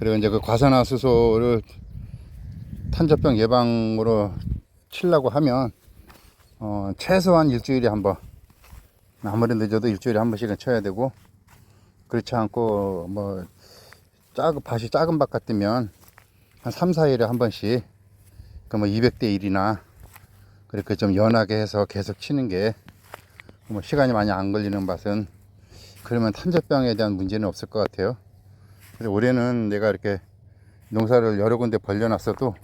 그리고 이제 그 과산화 수소를 탄저병 예방으로 치려고 하면 어, 최소한 일주일에 한 번, 아무리 늦어도 일주일에 한 번씩은 쳐야 되고 그렇지 않고 뭐 작은 밭이 작은 밭 같으면 한 3, 4일에 한 번씩 그뭐 200대 1이나 그렇게 좀 연하게 해서 계속 치는 게 뭐 시간이 많이 안 걸리는 밭은 그러면 탄저병에 대한 문제는 없을 것 같아요. 그래서 올해는 내가 이렇게 농사를 여러 군데 벌려놨어도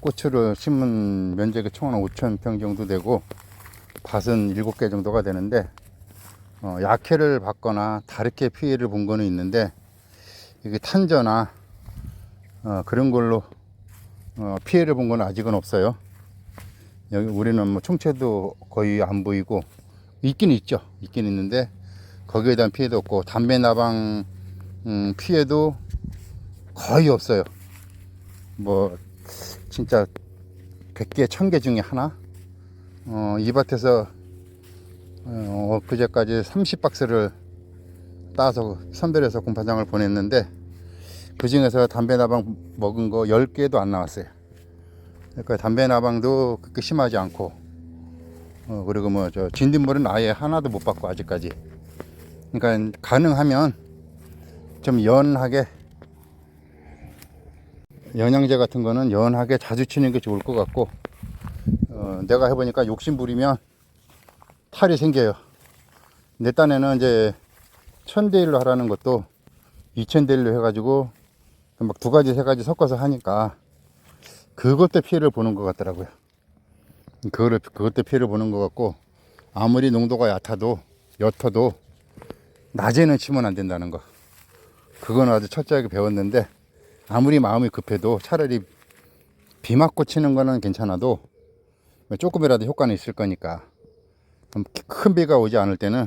고추를 심은 면적이 총한 5천 평 정도 되고 밭은 7개 정도가 되는데 어, 약해를 받거나 다르게 피해를 본 거는 있는데 이게 탄저나 어, 그런 걸로 어, 피해를 본 건 아직은 없어요. 여기 우리는 뭐 총체도 거의 안 보이고 있긴 있죠. 있긴 있는데 거기에 대한 피해도 없고 담배 나방 음, 피해도 거의 없어요. 뭐 진짜 100개, 1000개 중에 하나? 어, 이 밭에서 어, 그제까지 30박스를 따서 선별해서 공판장을 보냈는데 그 중에서 담배 나방 먹은 거 10개도 안 나왔어요. 그러니까 담배 나방도 그렇게 심하지 않고 어, 그리고 뭐 저 진딧물은 아예 하나도 못 받고 아직까지. 그러니까 가능하면 좀 연하게 영양제 같은 거는 연하게 자주 치는 게 좋을 것 같고 어, 내가 해보니까 욕심 부리면 탈이 생겨요. 내 딴에는 이제 천대일로 하라는 것도 이천대일로 해가지고 막 두 가지 세 가지 섞어서 하니까 그것 때 피해를 보는 것 같더라고요. 그거를 그것 때 피해를 보는 것 같고 아무리 농도가 얕아도 옅어도 낮에는 치면 안 된다는 거. 그거는 아주 철저하게 배웠는데 아무리 마음이 급해도 차라리 비 맞고 치는 거는 괜찮아도 조금이라도 효과는 있을 거니까 좀큰 비가 오지 않을 때는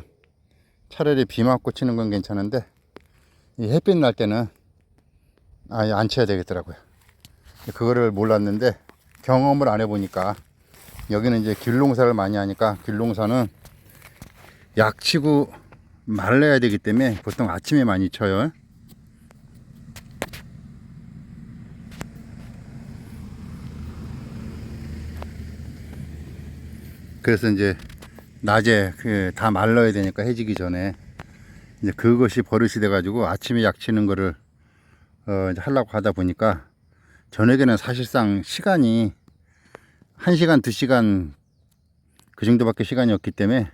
차라리 비 맞고 치는 건 괜찮은데 이 햇빛 날 때는 아예 안 쳐야 되겠더라고요. 그거를 몰랐는데 경험을 안 해보니까 여기는 이제 귤농사를 많이 하니까 귤농사는 약치고 말라야 되기 때문에 보통 아침에 많이 쳐요. 그래서 이제 낮에 그 다 말라야 되니까 해지기 전에 이제 그것이 버릇이 돼가지고 아침에 약치는 거를 어 이제 하려고 하다 보니까 저녁에는 사실상 시간이 1시간, 2시간 그 정도밖에 시간이 없기 때문에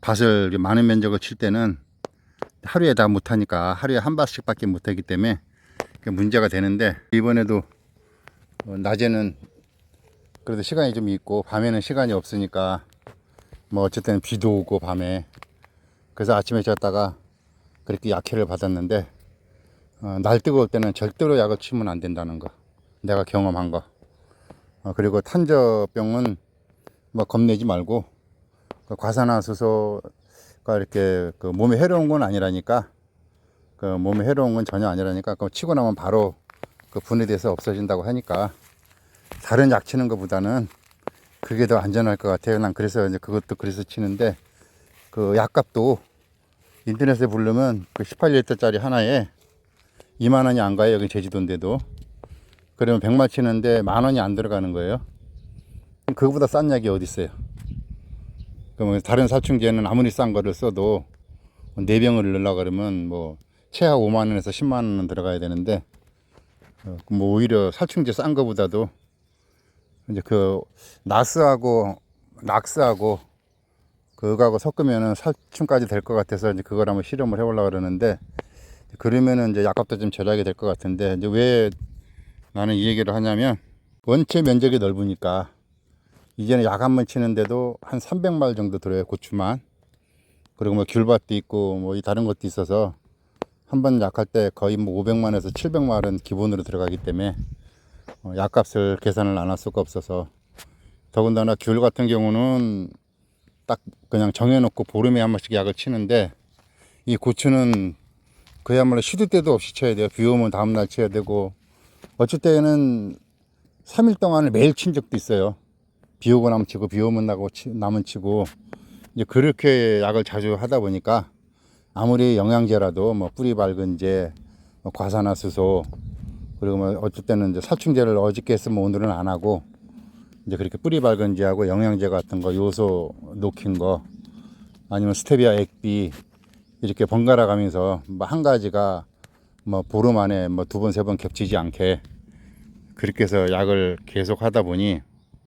밭을 많은 면적을 칠 때는 하루에 다 못하니까 하루에 한 밭씩밖에 못하기 때문에 문제가 되는데 이번에도 어, 낮에는 그래도 시간이 좀 있고 밤에는 시간이 없으니까 뭐 어쨌든 비도 오고 밤에. 그래서 아침에 잤다가 그렇게 약해를 받았는데 어, 날 뜨거울 때는 절대로 약을 치면 안 된다는 거. 내가 경험한 거. 어, 그리고 탄저병은 뭐 겁내지 말고 그 과산화수소가 이렇게 그 몸에 해로운 건 아니라니까. 그 몸에 해로운 건 전혀 아니라니까. 그 치고 나면 바로 그 분해돼서 없어진다고 하니까 다른 약 치는 것보다는 그게 더 안전할 것 같아요. 난 그래서 이제 그것도 그래서 치는데 그 약값도 인터넷에 부르면 그 18리터짜리 하나에 2만 원이 안 가요. 여기 제주도인데도. 그러면 100마 치는데 만 원이 안 들어가는 거예요. 그거보다 싼 약이 어디 있어요? 그러면 다른 살충제는 아무리 싼 거를 써도 네 병을 넣으려 그러면 뭐 최하 5만 원에서 10만 원은 들어가야 되는데 어, 뭐 오히려 살충제 싼 거보다도 이제 그 나스하고 낙스하고 그거하고 섞으면은 살충까지 될 것 같아서 이제 그걸 한번 실험을 해보려고 그러는데 그러면은 이제 약값도 좀 절약이 될 것 같은데 이제 왜 나는 이 얘기를 하냐면 원체 면적이 넓으니까 이제는 약 한 번 치는데도 한 300마일 정도 들어요 고추만. 그리고 뭐 귤밭도 있고 뭐이 다른 것도 있어서 한 번 약할 때 거의 뭐 500만에서 700마일은 기본으로 들어가기 때문에 어, 약값을 계산을 안 할 수가 없어서 더군다나 귤 같은 경우는 딱 그냥 정해놓고 보름에 한 번씩 약을 치는데 이 고추는 그야말로 쉬도 때도 없이 쳐야 돼요. 비 오면 다음날 쳐야 되고 어쩔 때는 3일 동안을 매일 친 적도 있어요. 비 오고 나면 치고 비 오면 나고 치, 나면 치고 이제 그렇게 약을 자주 하다 보니까 아무리 영양제라도 뭐 뿌리 밝은제 뭐 과산화수소 그리고 뭐 어쩔 때는 이제 살충제를 어저께 했으면 오늘은 안 하고 이제 그렇게 뿌리 밝은지하고 영양제 같은 거 요소 녹인 거 아니면 스테비아 액비 이렇게 번갈아 가면서 뭐 한 가지가 뭐 보름 안에 뭐 두 번 세 번 겹치지 않게 그렇게 해서 약을 계속 하다 보니